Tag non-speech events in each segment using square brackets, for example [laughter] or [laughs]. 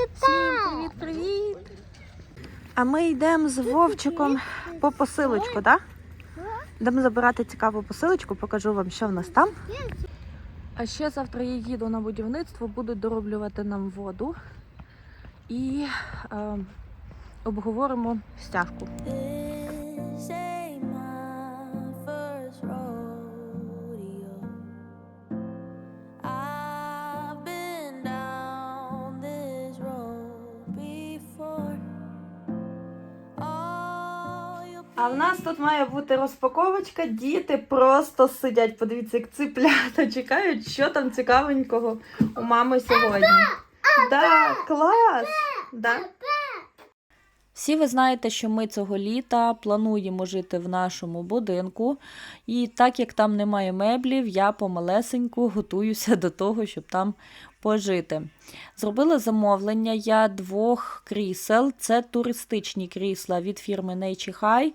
Всім привіт-привіт! А ми йдемо з Вовчиком по посилочку, так? Йдемо забирати цікаву посилочку, покажу вам, що в нас там. А ще завтра я їду на будівництво, будуть дороблювати нам воду і е, обговоримо стяжку. В нас тут має бути розпаковочка. Діти просто сидять. Подивіться, як циплята чекають, що там цікавенького у мами сьогодні. Да, клас! Да. Всі ви знаєте, що ми цього літа плануємо жити в нашому будинку. І так як там немає меблів, я помалесеньку готуюся до того, щоб там пожити. Зробила замовлення я двох крісел. Це туристичні крісла від фірми Nature High.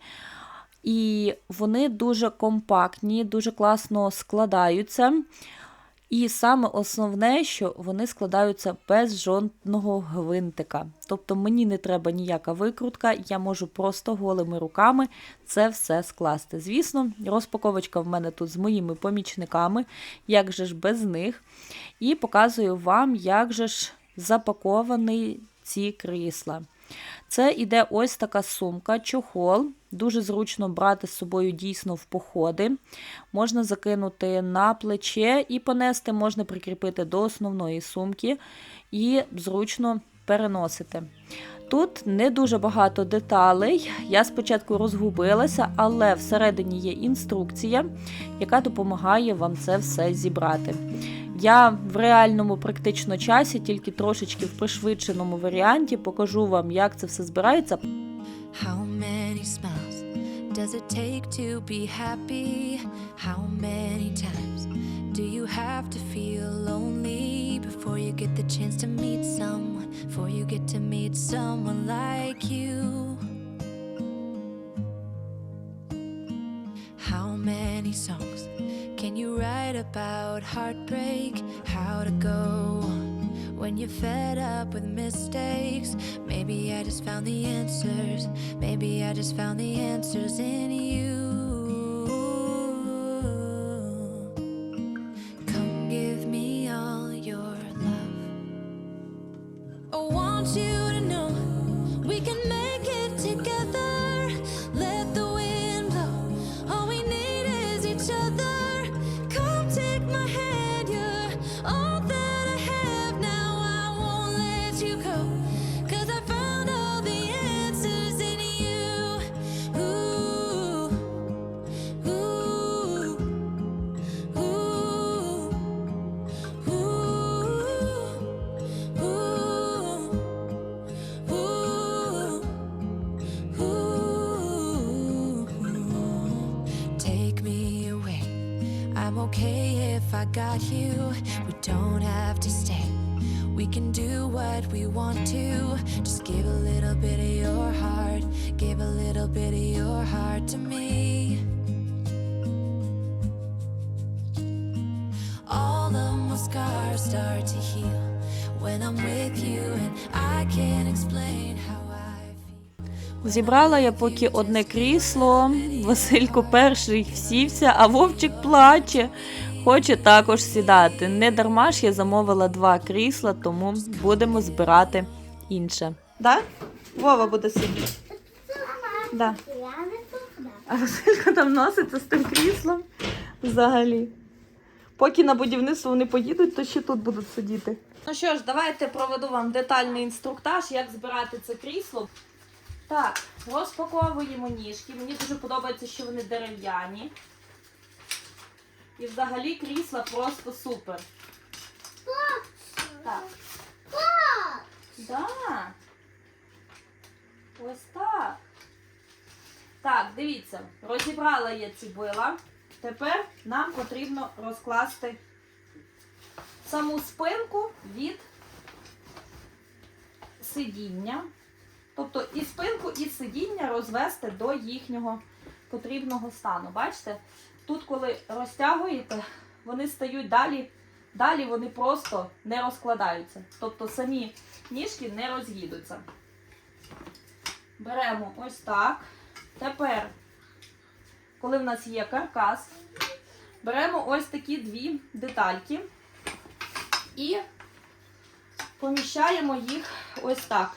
І вони дуже компактні, дуже класно складаються. І саме основне, що вони складаються без жодного гвинтика. Тобто мені не треба ніяка викрутка, я можу просто голими руками це все скласти. Звісно, розпаковочка в мене тут з моїми помічниками, як же ж без них. І показую вам, як же ж запаковані ці крісла. Це іде ось така сумка, чохол. Дуже зручно брати з собою дійсно в походи. Можна закинути на плече і понести, можна прикріпити до основної сумки і зручно переносити. Тут не дуже багато деталей. Я спочатку розгубилася, але всередині є інструкція, яка допомагає вам це все зібрати. Я в реальному практично часі, тільки трошечки в пришвидшеному варіанті, покажу вам, як це все збирається. How many smiles does it take to be happy? How many times do you have to feel lonely before you get the chance to meet someone? Before you get to meet someone like you? How many songs can you write about heartbreak? How to go when you're fed up with mistakes? Maybe I just found the answers. Maybe I just found the answers in you. Come give me all your love. I want you little bit of your heart. Give a little bit of your heart to me. All of my scars start to heal when I'm with you, and I can't explain how I feel. Зібрала я поки одне крісло. Василько перший сівся, а Вовчик плаче. Хоче також сідати. Не дарма ж я замовила два крісла, тому будемо збирати інше. Да? Вова буде сидіти. Да. А Василько там носиться з тим кріслом взагалі. Поки на будівництво вони поїдуть, то ще тут будуть сидіти. Ну що ж, давайте проведу вам детальний інструктаж, як збирати це крісло. Так, розпаковуємо ніжки. Мені дуже подобається, що вони дерев'яні. І взагалі крісла просто супер. Так. Да. Ось так. Так, дивіться, розібрала я ці била. Тепер нам потрібно розкласти саму спинку від сидіння. Тобто і спинку, і сидіння розвести до їхнього потрібного стану. Бачите? Тут, коли розтягуєте, вони стають далі Далі вони просто не розкладаються. Тобто самі ніжки не роз'їдуться. Беремо ось так. Тепер, коли в нас є каркас, беремо ось такі дві детальки і поміщаємо їх ось так.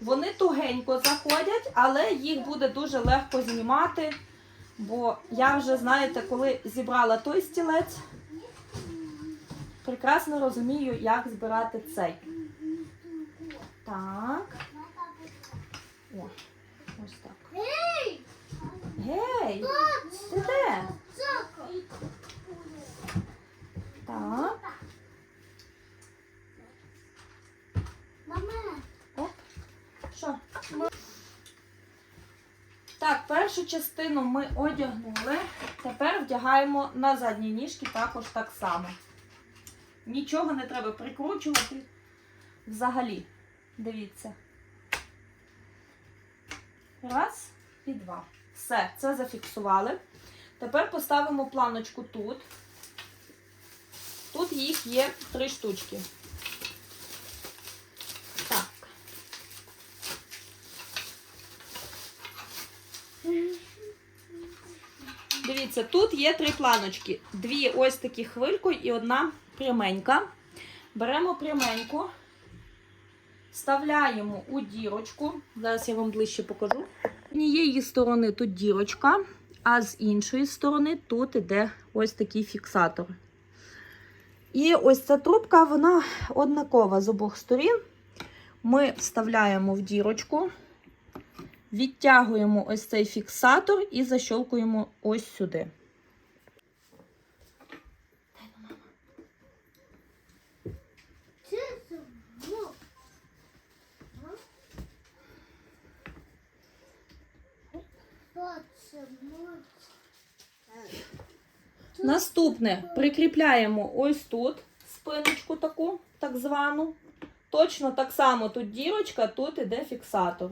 Вони тугенько заходять, але їх буде дуже легко знімати, бо я вже, знаєте, коли зібрала той стілець, прекрасно розумію, як збирати цей. Так. О, ось так. Ей! Гей! Ти де? Так. Оп. Що? Так, першу частину ми одягнули. Тепер вдягаємо на задні ніжки також так само. Нічого не треба прикручувати взагалі. Дивіться. Раз і два. Все, це зафіксували. Тепер поставимо планочку тут. Тут їх є три штучки. Так. Дивіться, тут є три планочки. Дві ось такі хвилькою і одна пряменька. Беремо пряменьку, вставляємо у дірочку. Зараз я вам ближче покажу. З однієї сторони тут дірочка, а з іншої сторони тут іде ось такий фіксатор. І ось ця трубка, вона однакова з обох сторін. Ми вставляємо в дірочку, відтягуємо ось цей фіксатор і защолкуємо ось сюди. Чесо! Ну! Наступне прикріпляємо ось тут спиночку таку, так звану. Точно так само тут дірочка, тут іде фіксатор.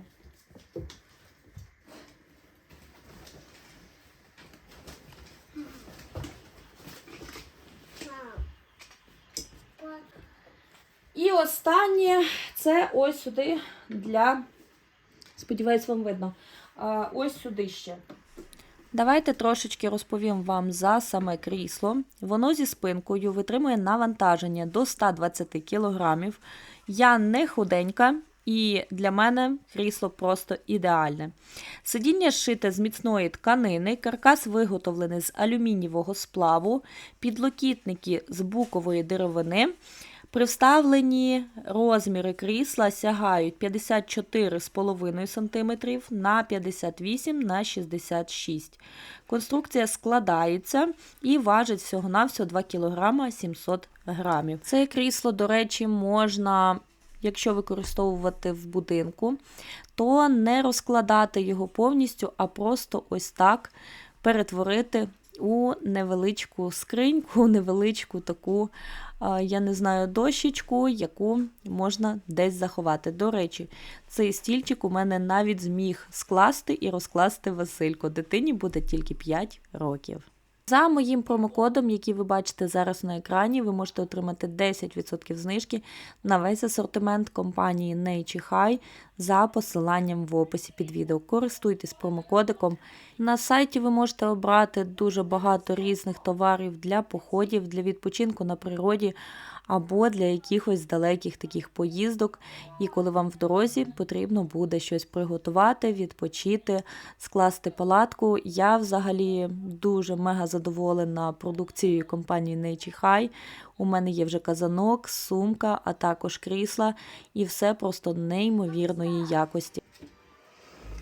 І останнє це ось сюди для, сподіваюсь, вам видно. Ось сюди ще. Давайте трошечки розповім вам за саме крісло. Воно зі спинкою витримує навантаження до 120 кг. Я не худенька, і для мене крісло просто ідеальне. Сидіння зшите з міцної тканини, каркас виготовлений з алюмінієвого сплаву, підлокітники з букової деревини. При вставленні розміри крісла сягають 54,5 см на 58 на 66 Конструкція складається і важить всього-навсього 2 кг 700 грамів. Це крісло, до речі, можна, якщо використовувати в будинку, то не розкладати його повністю, а просто ось так перетворити у невеличку скриньку, [laughs] невеличку таку, я не знаю, дощечку, яку можна десь заховати. До речі, цей стільчик у мене навіть зміг скласти і розкласти Василько. Дитині буде тільки 5 років. За моїм промокодом, який ви бачите зараз на екрані, ви можете отримати 10% знижки на весь асортимент компанії Nature High за посиланням в описі під відео. Користуйтесь промокодиком. На сайті ви можете обрати дуже багато різних товарів для походів, для відпочинку на природі або для якихось далеких таких поїздок. І коли вам в дорозі потрібно буде щось приготувати, відпочити, скласти палатку. Я взагалі дуже мега задоволена продукцією компанії Nature High. У мене є вже казанок, сумка, а також крісла, і все просто неймовірної якості.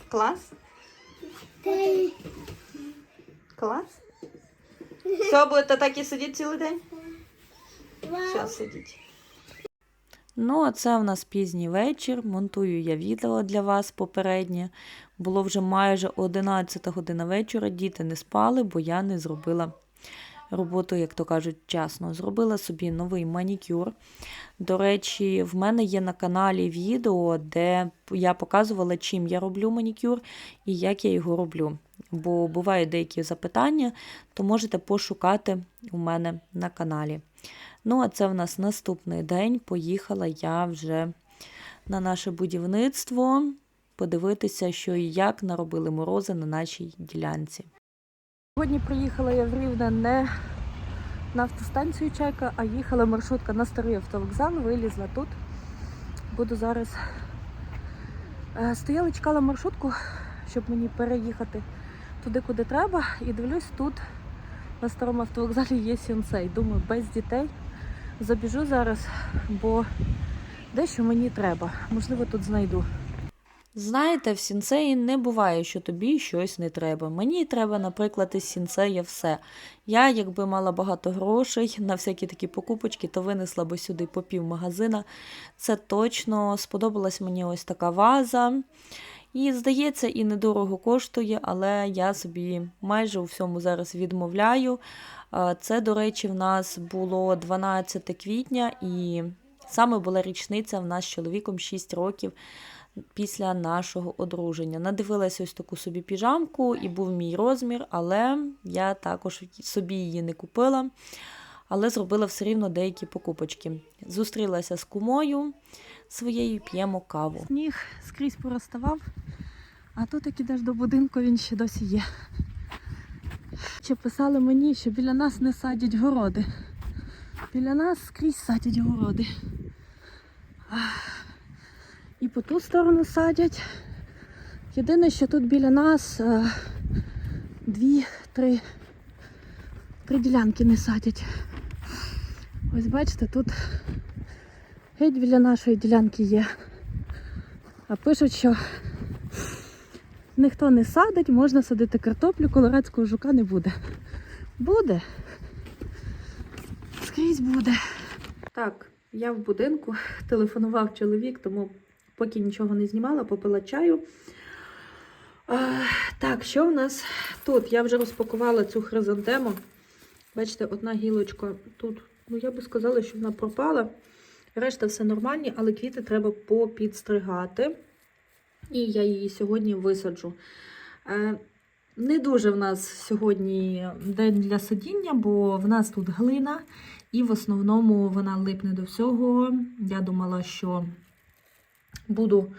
Клас? Клас? Все, будете так і сидіти цілий день? Зараз сидіть. Ну, а це в нас пізній вечір. Монтую я відео для вас попереднє. Було вже майже 11 година вечора. Діти не спали, бо я не зробила роботу, як то кажуть, вчасно. Зробила собі новий манікюр. До речі, в мене є на каналі відео, де я показувала, чим я роблю манікюр і як я його роблю. Бо бувають деякі запитання, то можете пошукати у мене на каналі. Ну, а це в нас наступний день. Поїхала я вже на наше будівництво подивитися, що і як наробили морози на нашій ділянці. Сьогодні приїхала я в Рівне не на автостанцію Чайка, а їхала маршрутка на старий автовокзал, вилізла тут. Буду зараз. Е, Стояла, чекала маршрутку, щоб мені переїхати туди, куди треба. І дивлюсь, тут на старому автовокзалі є сінсей. Думаю, без дітей забіжу зараз, бо дещо мені треба. Можливо, тут знайду. Знаєте, в сінсеї не буває, що тобі щось не треба. Мені треба, наприклад, із сінсея все. Я, якби мала багато грошей на всякі такі покупочки, то винесла би сюди по пів магазина. Це точно сподобалась мені ось така ваза. І, здається, і недорого коштує, але я собі майже у всьому зараз відмовляю. Це, до речі, в нас було 12 квітня, і саме була річниця в нас з чоловіком 6 років після нашого одруження. Надивилася ось таку собі піжамку, і був мій розмір, але я також собі її не купила. Але зробила все рівно деякі покупочки. Зустрілася з кумою своєю, п'ємо каву. Сніг скрізь пороставав, а тут як ідеш до будинку, він ще досі є. Ще писали мені, що біля нас не садять городи. Біля нас скрізь садять городи. І по ту сторону садять. Єдине, що тут біля нас е, дві, три, три ділянки не садять. Ось бачите, тут геть біля нашої ділянки є. А пишуть, що ніхто не садить, можна садити картоплю, колорадського жука не буде. Буде. Скрізь буде. Так, я в будинку, телефонував чоловік, тому поки нічого не знімала, попила чаю. А, так, що в нас тут? Я вже розпакувала цю хризантему. Бачите, одна гілочка тут, ну я би сказала, що вона пропала. Решта все нормальні, але квіти треба попідстригати. І я її сьогодні висаджу. Е, не дуже в нас сьогодні день для садіння, бо в нас тут глина, і в основному вона липне до всього. Я думала, що буду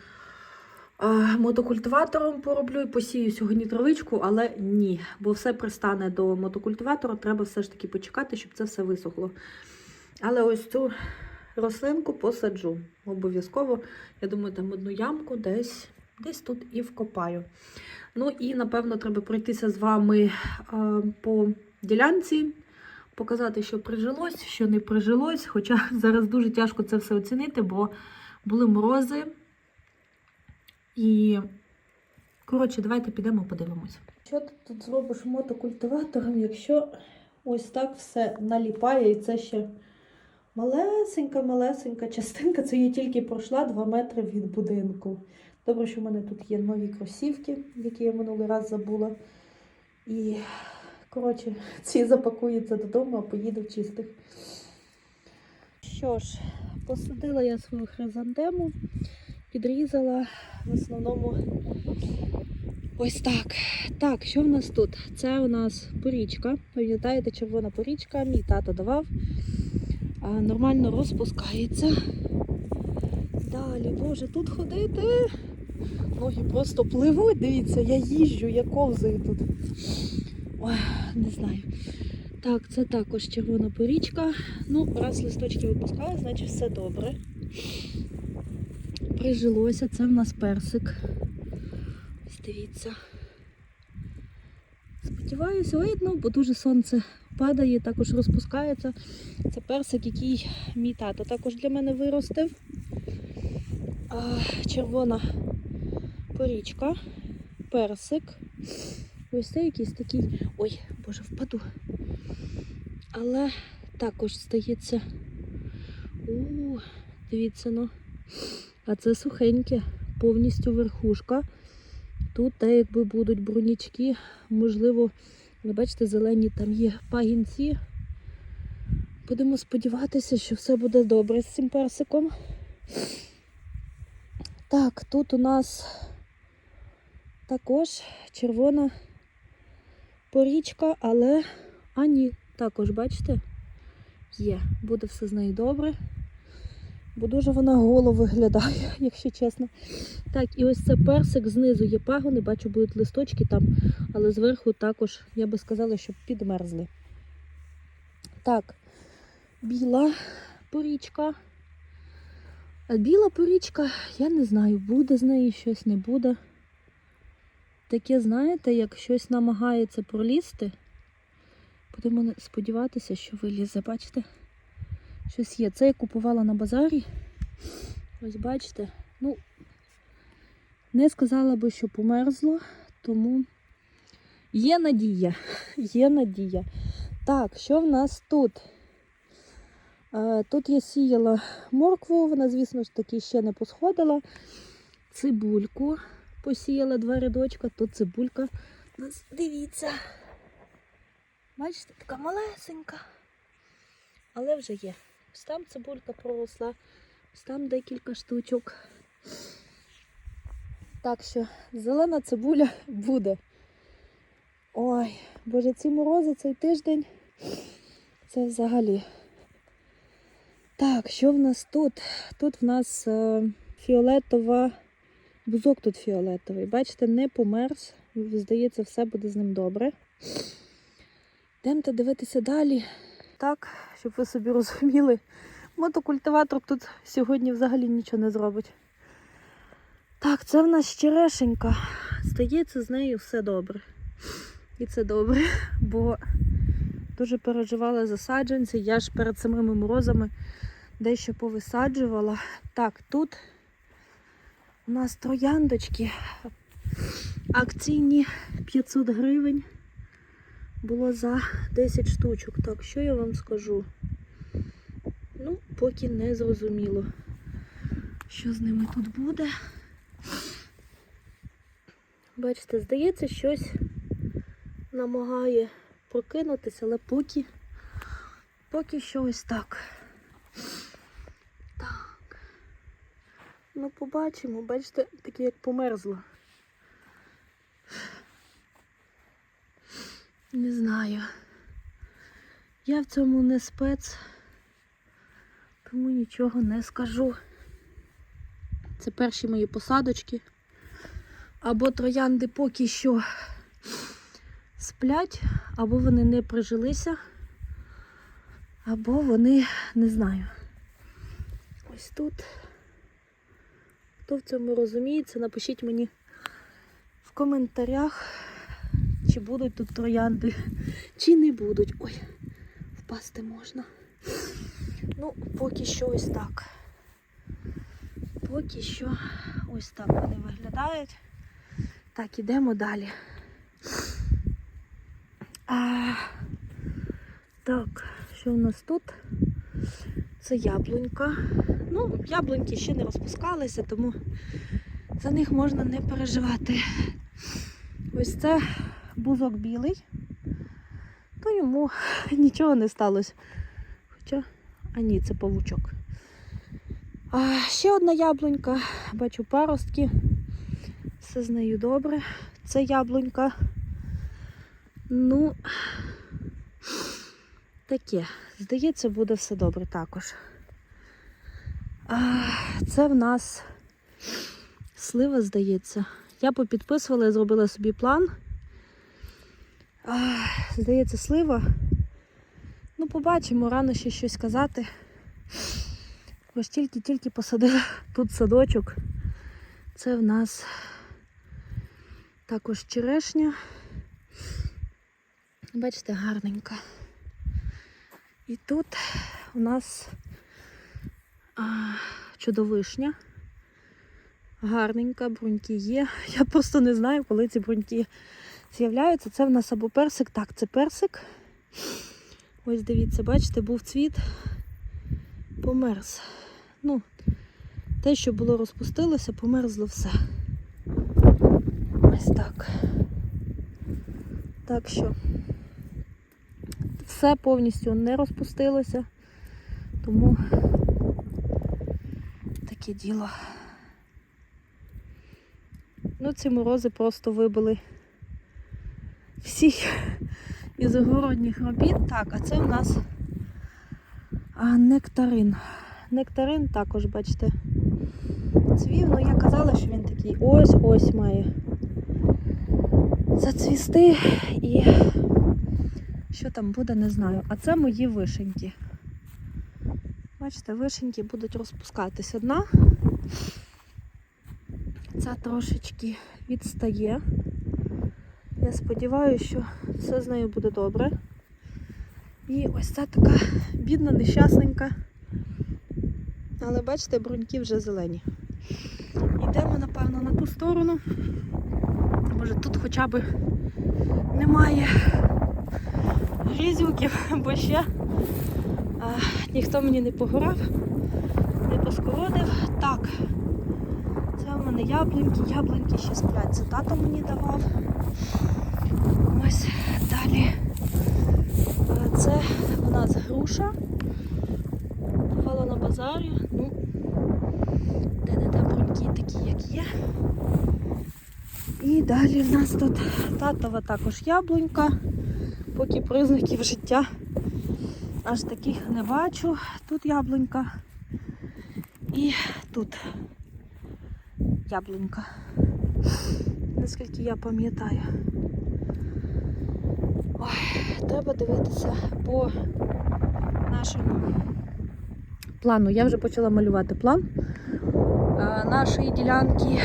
мотокультиватором пороблю і посію сьогодні травичку, але ні, бо все пристане до мотокультиватора, треба все ж таки почекати, щоб це все висохло. Але ось цю рослинку посаджу обов'язково. Я думаю, там одну ямку десь, десь тут і вкопаю. Ну і, напевно, треба пройтися з вами а, по ділянці, показати, що прижилось, що не прижилось. Хоча [laughs] зараз дуже тяжко це все оцінити, бо були морози. І, коротше, давайте підемо подивимось. Що ти тут зробиш мотокультиватором, якщо ось так все наліпає, і це ще малесенька-малесенька частинка. Це я тільки пройшла 2 метри від будинку. Добре, що в мене тут є нові кросівки, які я минулий раз забула. І, коротше, ці запакуються додому, а поїду в чистих. Що ж, посадила я свою хризантему, підрізала в основному ось так. Так, що в нас тут? Це у нас порічка. Пам'ятаєте, червона порічка, мій тато давав. Нормально розпускається. Далі, боже, тут ходити. Ноги просто пливуть, дивіться, я їжджу, я ковзаю тут. Ой, не знаю. Так, це також червона порічка. Ну, раз листочки випускаю, значить все добре. Прижилося, це в нас персик. Ось дивіться. Сподіваюся, видно, бо дуже сонце падає, також розпускається. Це персик, який мій тато також для мене виростив. Червона порічка, персик. Ось це якийсь такий. Ой, боже, впаду. Але також стається. У, дивіться, ну. А це сухеньке, повністю верхушка. Тут те, якби будуть брунічки, можливо, Ви бачите, зелені там є пагінці. Будемо сподіватися, що все буде добре з цим персиком. Так, тут у нас також червона порічка, але а ні, також, бачите, є. Буде все з нею добре. Бо дуже вона голо виглядає, [laughs] якщо чесно. Так, і ось це персик, знизу є пагони, бачу, будуть листочки там, але зверху також, я би сказала, що підмерзли. Так, біла порічка. А біла порічка, я не знаю, буде з неї щось, не буде. Таке, знаєте, як щось намагається пролізти. Будемо сподіватися, що вилізе, бачите? Щось є. Це я купувала на базарі. Ось бачите. Ну, не сказала би, що померзло, тому є надія. [laughs] Є надія. Так, що в нас тут? Е, Тут я сіяла моркву, вона, звісно ж таки, ще не посходила. Цибульку посіяла два рядочка, тут цибулька. Дивіться. Бачите, така малесенька. Але вже є. Ось там цибулька проросла, ось там декілька штучок. Так що зелена цибуля буде. Ой, боже, ці морози цей тиждень. Це взагалі. Так, що в нас тут? Тут в нас е, фіолетова, бузок тут фіолетовий. Бачите, не померз. Здається, все буде з ним добре. Йдемте дивитися далі. Так, щоб ви собі розуміли, мотокультиватор тут сьогодні взагалі нічого не зробить. Так, це в нас черешенька. Здається, з нею все добре. І це добре, бо дуже переживала за саджанці. Я ж перед самими морозами дещо повисаджувала. Так, тут у нас трояндочки. Акційні 500 гривень було за 10 штучок. Так, що я вам скажу? Ну, поки не зрозуміло, що з ними тут буде. Бачите, здається, щось намагає прокинутися, але поки, поки що ось так. Так. Ну, побачимо, бачите, таке як померзло. Не знаю. Я в цьому не спец, тому нічого не скажу. Це перші мої посадочки. Або троянди поки що сплять, або вони не прижилися, або вони не знаю. Ось тут. Хто в цьому розуміється, напишіть мені в коментарях, чи будуть тут троянди, чи не будуть. Ой, впасти можна. Ну, поки що ось так. Поки що ось так вони виглядають. Так, ідемо далі. А, так, що в нас тут? Це яблунька. Ну, яблуньки ще не розпускалися, тому за них можна не переживати. Ось це бузок білий, то йому [laughs] нічого не сталося. Хоча, а ні, це павучок. А, ще одна яблунька, бачу паростки. Все з нею добре. Це яблунька. Ну, таке. Здається, буде все добре також. А, це в нас слива, здається. Я попідписувала, я зробила собі план. Здається, слива. Ну, побачимо, рано ще щось казати. Ж тільки-тільки посадила тут садочок. Це в нас також черешня. Бачите, гарненька. І тут у нас а, чудовишня. Гарненька, бруньки є. Я просто не знаю, коли ці бруньки з'являються. Це в нас або персик. Так, це персик. Ось дивіться, бачите, був цвіт, померз. Ну, те, що було розпустилося, померзло все. Ось так. Так що все повністю не розпустилося. Тому таке діло. Ну, ці морози просто вибили всі із огородніх робіт. Так, а це в нас нектарин. Нектарин також, бачите, цвів. Ну, я казала, що він такий ось-ось має зацвісти і що там буде, не знаю. А це мої вишеньки. Бачите, вишеньки будуть розпускатись одна. Ця трошечки відстає. Я сподіваюся, що все з нею буде добре. І ось ця така бідна, нещасненька. Але бачите, бруньки вже зелені. Йдемо, напевно, на ту сторону. Може тут хоча б немає грізюків, бо ще а, ніхто мені не погорав, не поскородив. Так, це в мене яблуньки, яблуньки ще сплять. Це тато мені давав. Ось далі. А, Це у груша. Купувала на базарі. Ну, де-не-де бруньки такі, як є. І далі в нас тут татова також яблунька. Поки признаків життя аж таких не бачу. Тут яблунька. І тут яблунька. Наскільки я пам'ятаю. Ой, треба дивитися по нашому плану. Я вже почала малювати план нашої ділянки.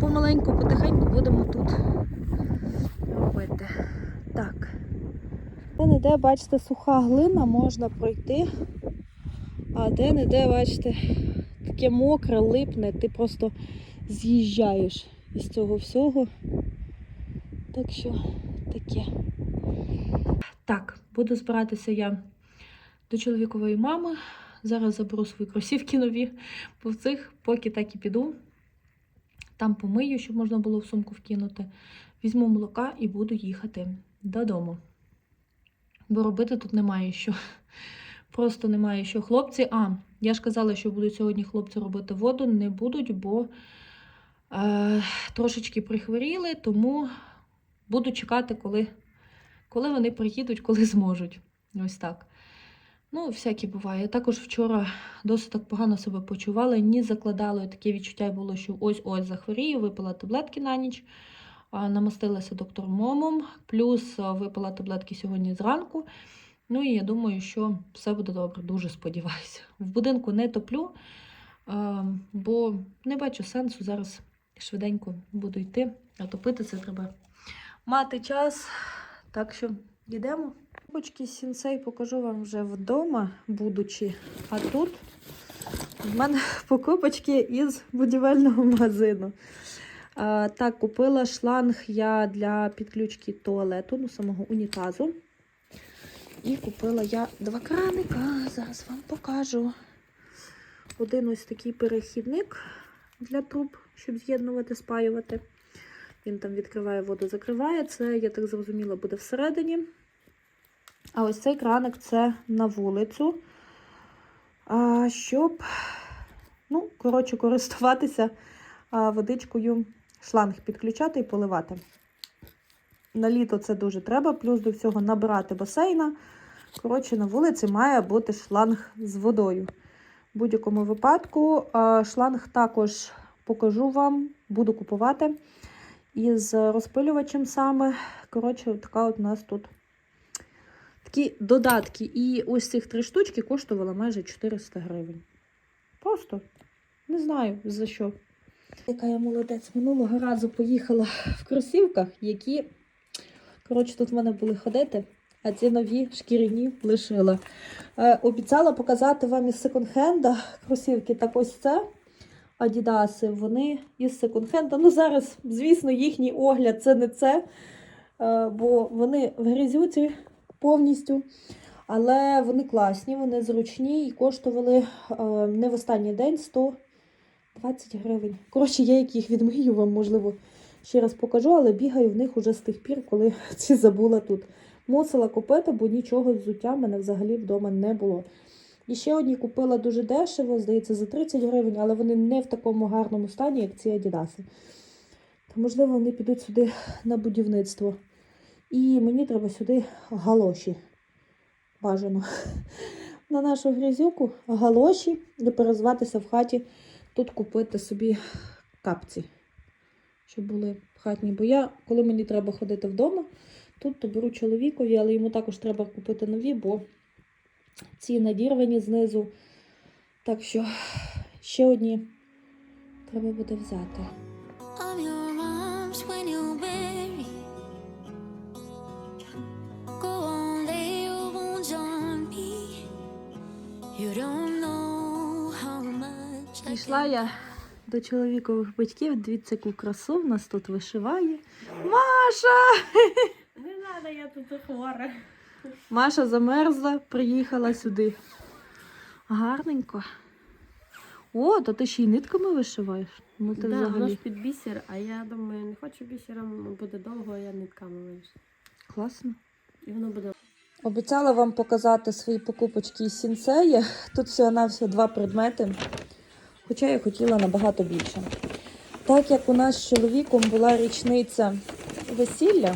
Помаленьку, потихеньку будемо тут робити. Так. Де-не-де, бачите, суха глина, можна пройти. А де-не-де, бачите, таке мокре, липне, ти просто з'їжджаєш із цього всього. Так що таке. Так, буду збиратися я до чоловікової мами. Зараз заберу свої кросівки нові, бо в цих поки так і піду. Там помию, щоб можна було в сумку вкинути. Візьму молока і буду їхати додому. Бо робити тут немає що. Просто немає що. Хлопці, а, я ж казала, що будуть сьогодні хлопці робити воду, не будуть, бо е, трошечки прихворіли, тому буду чекати, коли, коли вони приїдуть, коли зможуть. Ось так. Ну, всяке буває. Також вчора досить так погано себе почувала, ні закладало. Таке відчуття було, що ось-ось захворію, випила таблетки на ніч, намастилася доктором Момом, плюс випила таблетки сьогодні зранку. Ну і я думаю, що все буде добре, дуже сподіваюся. В будинку не топлю, бо не бачу сенсу. Зараз швиденько буду йти, а топити це треба мати час. Так що йдемо. Покупочки сінсей покажу вам вже вдома, будучи. А тут в мене [laughs] покупочки із будівельного магазину. А, так, купила шланг я для підключки туалету, ну, самого унітазу. І купила я два краника. Зараз вам покажу. Один ось такий перехідник для труб, щоб з'єднувати, спаювати. Він там відкриває воду, закриває. Це, я так зрозуміла, буде всередині. А ось цей краник це на вулицю. Щоб, ну, коротше, користуватися водичкою, шланг підключати і поливати. На літо це дуже треба, плюс до всього набирати басейна. Коротше, на вулиці має бути шланг з водою. В будь-якому випадку шланг також покажу вам, буду купувати. Із розпилювачем саме. Коротше, така от у нас тут такі додатки. І ось цих три штучки коштувала майже 400 гривень. Просто не знаю за що. Яка я молодець. Минулого разу поїхала в кросівках, які, коротше, тут в мене були ходити, а ці нові шкіряні лишила. Е, обіцяла показати вам із секонд-хенда кросівки. Так ось це. Адідаси, вони із секонд-хенда. Ну, зараз, звісно, їхній огляд це не це, е, бо вони в грязюці повністю. Але вони класні, вони зручні і коштували е, не в останній день 120 гривень. Коротше, я як їх відмию, вам, можливо, ще раз покажу, але бігаю в них уже з тих пір, коли [laughs] ці забула тут Мусила купити, бо нічого з в мене взагалі вдома не було. І ще одні купила дуже дешево, здається, за 30 гривень, але вони не в такому гарному стані, як ці Адідаси. То, можливо, вони підуть сюди на будівництво. І мені треба сюди галоші. Бажано. [laughs] На нашу грязюку галоші і перезватися в хаті, тут купити собі капці, щоб були хатні. Бо я, коли мені треба ходити вдома, тут то беру чоловікові, але йому також треба купити нові, бо ці надірвані знизу. Так що ще одні треба буде взяти. Пішла я до чоловікових батьків, дивіться, яку красу в нас тут вишиває. Маша! Не треба, я тут хвора. Маша замерзла, приїхала сюди. Гарненько. О, то ти ще й нитками вишиваєш. Ну ти Да, воно ж взагалі під бісер, а я думаю, не хочу бісером, буде довго, а я нитками вирішу. класно. І воно буде Обіцяла вам показати свої покупочки із сінсеї. Тут всього на всього два предмети, хоча я хотіла набагато більше. Так як у нас з чоловіком була річниця весілля,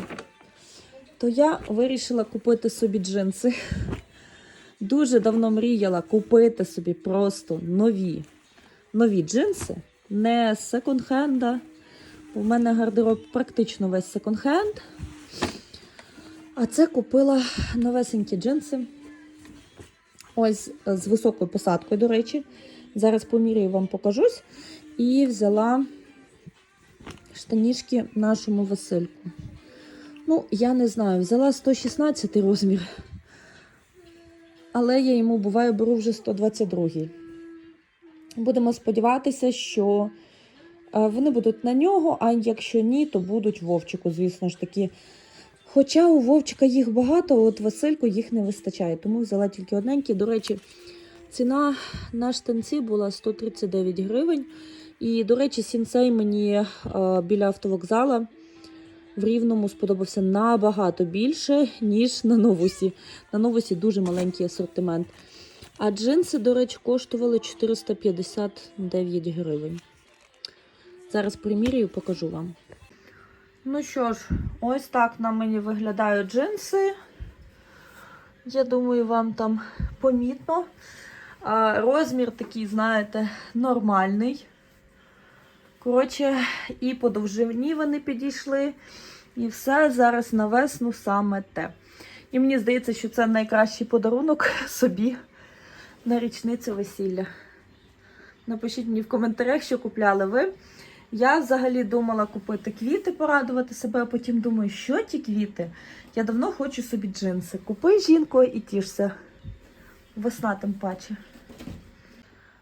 то я вирішила купити собі джинси. Дуже давно мріяла купити собі просто нові, нові джинси, не з секонд-хенда. У мене гардероб практично весь секонд-хенд. А це купила новесенькі джинси. Ось е, з високою посадкою, до речі. Зараз поміряю вам покажусь. І взяла штанішки нашому Васильку. Ну, я не знаю, взяла 116 розмір. Але я йому буває беру вже 122. Будемо сподіватися, що е, вони будуть на нього, а якщо ні, то будуть Вовчику, звісно ж таки. Хоча у Вовчика їх багато, от Васильку їх не вистачає, тому взяла тільки одненькі. До речі, ціна на штанці була 139 гривень. І, до речі, сінсей мені е, біля автовокзала в Рівному сподобався набагато більше, ніж на новусі. На новусі дуже маленький асортимент. А джинси, до речі, коштували 459 гривень. Зараз примірюю, покажу вам. Ну що ж, ось так на мені виглядають джинси. Я думаю, вам там помітно. Розмір такий, знаєте, нормальний. Коротше, і по довжині вони підійшли. І все зараз на весну саме те. І мені здається, що це найкращий подарунок [laughs] собі на річницю весілля. Напишіть мені в коментарях, що купляли ви. Я взагалі думала купити квіти, порадувати себе, а потім думаю, що ті квіти? Я давно хочу собі джинси. Купи жінко і тішся. Весна тим паче.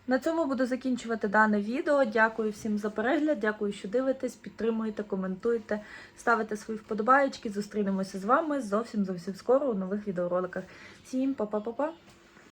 На цьому буду закінчувати дане відео. Дякую всім за перегляд. Дякую, що дивитесь, підтримуєте, коментуєте, ставите свої вподобаєчки. Зустрінемося з вами зовсім зовсім скоро у нових відеороликах. Всім па-па-па-па!